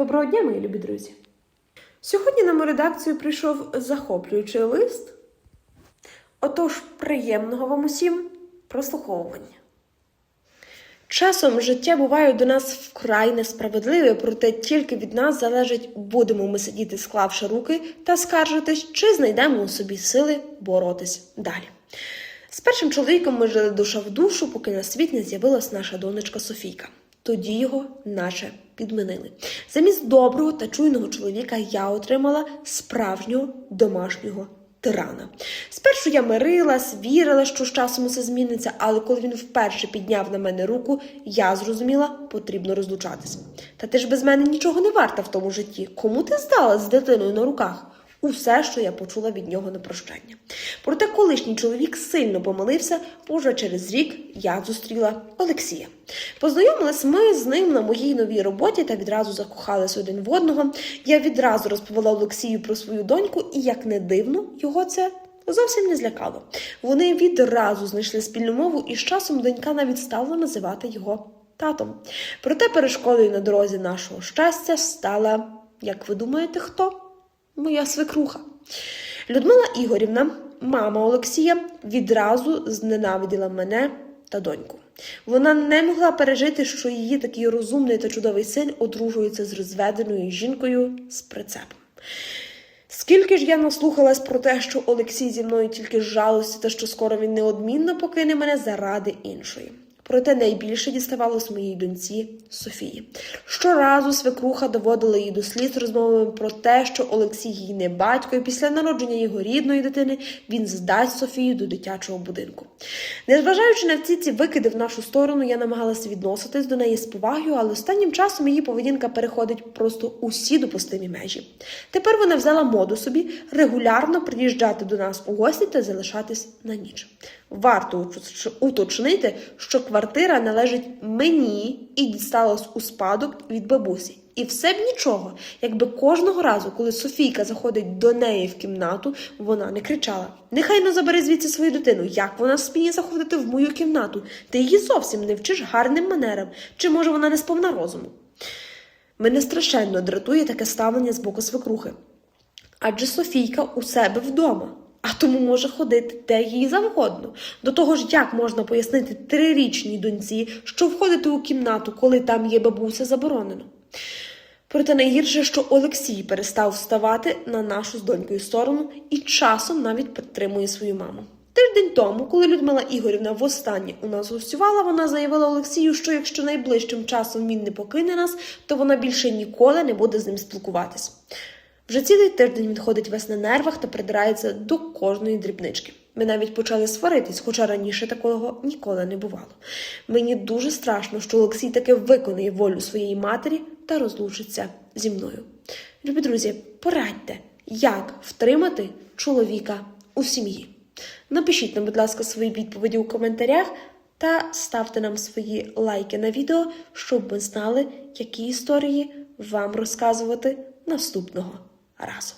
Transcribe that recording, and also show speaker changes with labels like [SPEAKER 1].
[SPEAKER 1] Доброго дня, мої любі друзі! Сьогодні на мою редакцію прийшов захоплюючий лист. Отож, приємного вам усім прослуховування. Часом життя буває до нас вкрай несправедливе, проте тільки від нас залежить, будемо ми сидіти, склавши руки та скаржитись, чи знайдемо у собі сили боротись далі. З першим чоловіком ми жили душа в душу, поки на світ не з'явилась наша донечка Софійка. Тоді його наче підмінили. Замість доброго та чуйного чоловіка я отримала справжнього домашнього тирана. Спершу я мирилась, вірила, що з часом усе зміниться, але коли він вперше підняв на мене руку, я зрозуміла, потрібно розлучатись. Та ти ж без мене нічого не варта в тому житті. Кому ти здалась з дитиною на руках? Усе, що я почула від нього на прощання. Проте колишній чоловік сильно помилився, бо вже через рік я зустріла Олексія. Познайомились ми з ним на моїй новій роботі та відразу закохались один в одного. Я відразу розповіла Олексію про свою доньку, і як не дивно, його це зовсім не злякало. Вони відразу знайшли спільну мову, і з часом донька навіть стала називати його татом. Проте перешкодою на дорозі нашого щастя стала, як ви думаєте, хто? Моя свекруха. Людмила Ігорівна, мама Олексія, відразу зненавиділа мене та доньку. Вона не могла пережити, що її такий розумний та чудовий син одружується з розведеною жінкою з прицепом. Скільки ж я наслухалась про те, що Олексій зі мною тільки жалості та що скоро він неодмінно покине мене заради іншої. Проте найбільше діставалось моїй доньці Софії. Щоразу свекруха доводила її до сліз розмовами про те, що Олексій її не батько, і після народження його рідної дитини він здасть Софію до дитячого будинку. Незважаючи на всі ці викиди в нашу сторону, я намагалася відноситись до неї з повагою, але останнім часом її поведінка переходить просто усі допустимі межі. Тепер вона взяла моду собі регулярно приїжджати до нас у гості та залишатись на ніч. Варто уточнити, що квартира належить мені і дісталась у спадок від бабусі. І все б нічого, якби кожного разу, коли Софійка заходить до неї в кімнату, вона не кричала: Нехай не забери звідси свою дитину, як вона сміє заходити в мою кімнату? Ти її зовсім не вчиш гарним манерам, чи може вона не сповна розуму? Мене страшенно дратує таке ставлення з боку свекрухи. Адже Софійка у себе вдома а тому може ходити де їй завгодно. До того ж, як можна пояснити трирічній доньці, що входити у кімнату, коли там є бабуся, заборонено. Проте найгірше, що Олексій перестав вставати на нашу з донькою сторону і часом навіть підтримує свою маму. Тиждень тому, коли Людмила Ігорівна востаннє у нас гостювала, вона заявила Олексію, що якщо найближчим часом він не покине нас, то вона більше ніколи не буде з ним спілкуватись. Вже цілий тиждень він ходить весь на нервах та придирається до кожної дрібнички. Ми навіть почали сваритись, хоча раніше такого ніколи не бувало. Мені дуже страшно, що Олексій таки виконає волю своєї матері та розлучиться зі мною. Любі друзі, порадьте, як втримати чоловіка у сім'ї. Напишіть нам, будь ласка, свої відповіді у коментарях та ставте нам свої лайки на відео, щоб ми знали, які історії вам розказувати наступного разу.